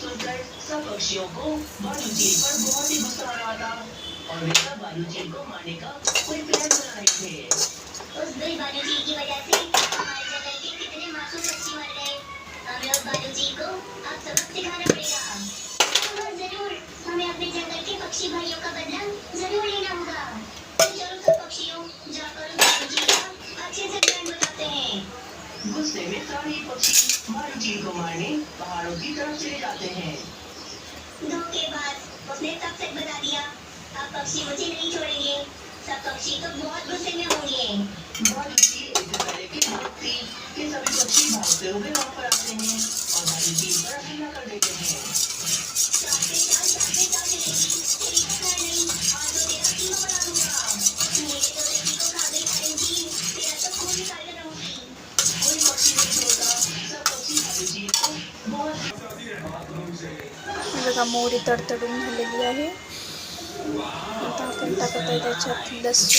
सुनकर सब पक्षियों को बालू झील पर बहुत ही गुस्सा आ रहा था और वे सब बालू झील को मारने का कोई प्लान बना रहे थे उस दुई बालू जी की वजह से हमारे कितने को अब सबक सिखाना पड़ेगा। ज़रूर, हमें अपने जंगल के पक्षी भाइयों का बदला ज़रूर लेना होगा। झील को मारने पहाड़ों की तरफ़ चले जाते हैं। धोखेबाज उसने सब सच बता दिया अब पक्षी मुझे नहीं छोड़ेंगे। सब पक्षी तो बहुत गुस्से में होंगे। बहुत झील इस पहले की बात थी कि सभी पक्षी भागते हुए वहाँ पर बघा मोहरी तडतडून झालेली आहे आता आपण टाकत आहे त्याच्यात लसूण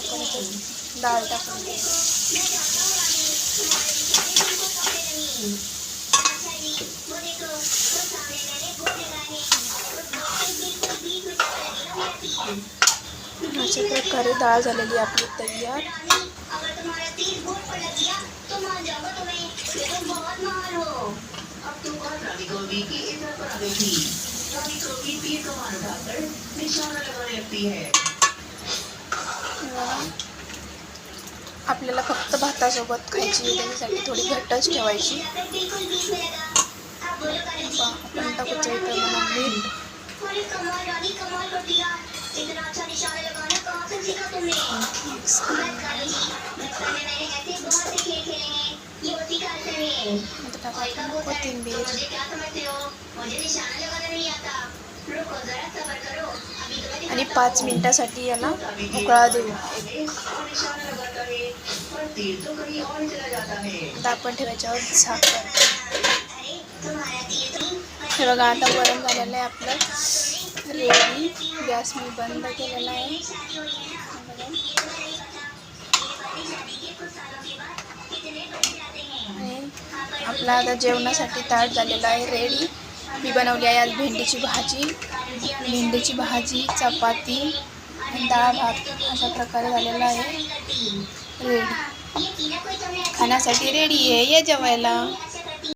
तो बहुत महान हो अब तो बात रानी कौवी की इधर पर आ गई थी कमान उठाकर निशाना लगाने लगती है. आपल्याला फक्त भातासोबत खायची त्याच्यासाठी थोडी घट्टच ठेवायची. आपण टाकूच येतं म्हणून मीठ. कोथिंबीर. आणि पाच मिनटासाठी याला उकळा देऊ. आता आपण ठेवायच्यावर साखर हे बघा आता गरम झालेलं आहे आपलं. रेडी गॅस मी बंद केलेला आहे. आपला आता जेवणासाठी ताट झालेला आहे. रेडी मी बनवली आहे आज भेंडीची भाजी भेंडीची भाजी चपाती आणि डाळ भात. अशा प्रकारे झालेला आहे. रेडी. खाण्यासाठी रेडी आहे ये जेवायला.